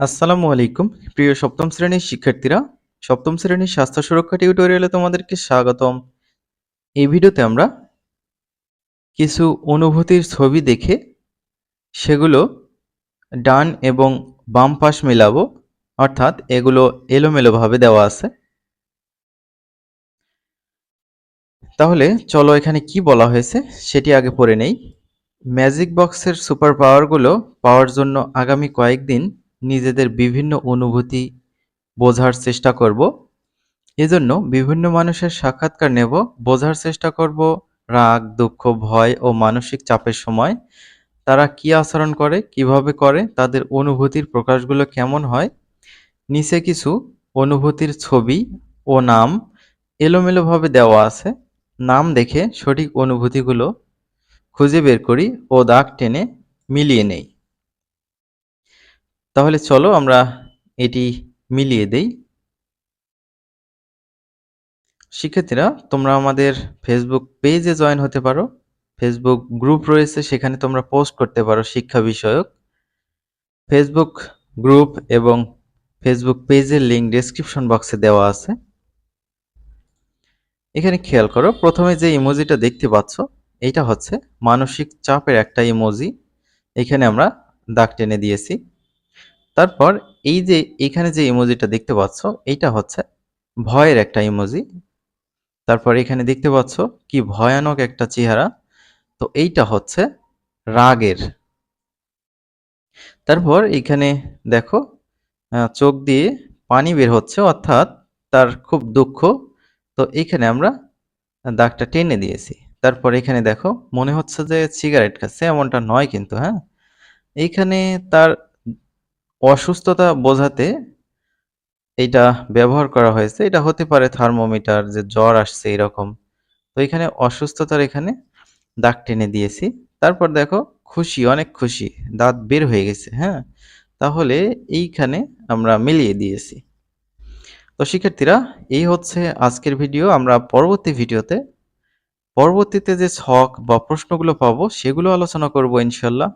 আসসালামু আলাইকুম। প্রিয় সপ্তম শ্রেণির শিক্ষার্থীরা, সপ্তম শ্রেণির স্বাস্থ্য সুরক্ষা টিউটোরিয়ালে তোমাদেরকে স্বাগতম। এই ভিডিওতে আমরা কিছু অনুভূতির ছবি দেখে সেগুলো ডান এবং বাম পাশ মেলাবো, অর্থাৎ এগুলো এলোমেলোভাবে দেওয়া আছে। তাহলে চলো এখানে কি বলা হয়েছে সেটি আগে পড়ে নেই। ম্যাজিক বক্সের সুপার পাওয়ারগুলো পাওয়ার জন্য আগামী কয়েকদিন নিজেদের বিভিন্ন অনুভূতি বোঝার চেষ্টা করব। এজন্য বিভিন্ন মানুষের সাক্ষাৎকার নেব, বোঝার চেষ্টা করব রাগ, দুঃখ, ভয় ও মানসিক চাপের সময়। তারা কি আচরণ করে, কীভাবে করে, তাদের অনুভূতির প্রকাশগুলো কেমন হয়, নিচে কিছু অনুভূতির ছবি ও নাম এলোমেলোভাবে দেওয়া আছে। নাম দেখে সঠিক অনুভূতিগুলো খুঁজে বের করি ও দাগ টেনে মিলিয়ে নেই। তাহলে চলো আমরা এটি মিলিয়ে দেই। শিক্ষার্থীরা, তোমরা আমাদের ফেসবুক পেজে জয়েন হতে পারো। ফেসবুক গ্রুপ রয়েছে, সেখানে তোমরা পোস্ট করতে পারো শিক্ষা বিষয়ক। ফেসবুক গ্রুপ এবং ফেসবুক পেজের লিঙ্ক ডেসক্রিপশন বক্সে দেওয়া আছে। এখানে খেয়াল করো, প্রথমে যে ইমোজিটা দেখতে পাচ্ছ এটা হচ্ছে মানসিক চাপের একটা ইমোজি এখানে আমরা দাগ টেনে দিয়েছি। তারপর এই যে এখানে যে ইমোজিটা দেখতে পাচ্ছ, এইটা হচ্ছে ভয়ের একটা ইমোজি তারপর এখানে দেখতে পাচ্ছ কি ভয়ানক একটা চেহারা। তো এইটা হচ্ছে রাগের। তারপর এখানে দেখো চোখ দিয়ে পানি বের হচ্ছে, অর্থাৎ তার খুব দুঃখ। তো এইখানে আমরা দাগটা টেনে দিয়েছি। তারপর এখানে দেখো, মনে হচ্ছে যে সিগারেট খাচ্ছে, এমনটা নয় কিন্তু হ্যাঁ? এইখানে তার অসুস্থতা বোঝাতে এইটা ব্যবহার করা হয়েছে। এটা হতে পারে থার্মোমিটার, যে জ্বর আসছে এরকম। তো এখানে অসুস্থতার এখানে দাগ টেনে দিয়েছি। তারপর দেখো, খুশি, অনেক খুশি, দাঁত বের হয়ে গেছে হ্যাঁ? তাহলে এইখানে আমরা মিলিয়ে দিয়েছি। তো শিক্ষার্থীরা, এই হচ্ছে আজকের ভিডিও। আমরা পরবর্তী ভিডিওতে, পরবর্তীতে যে ছক বা প্রশ্নগুলো পাবো, সেগুলো আলোচনা করব ইনশাল্লাহ।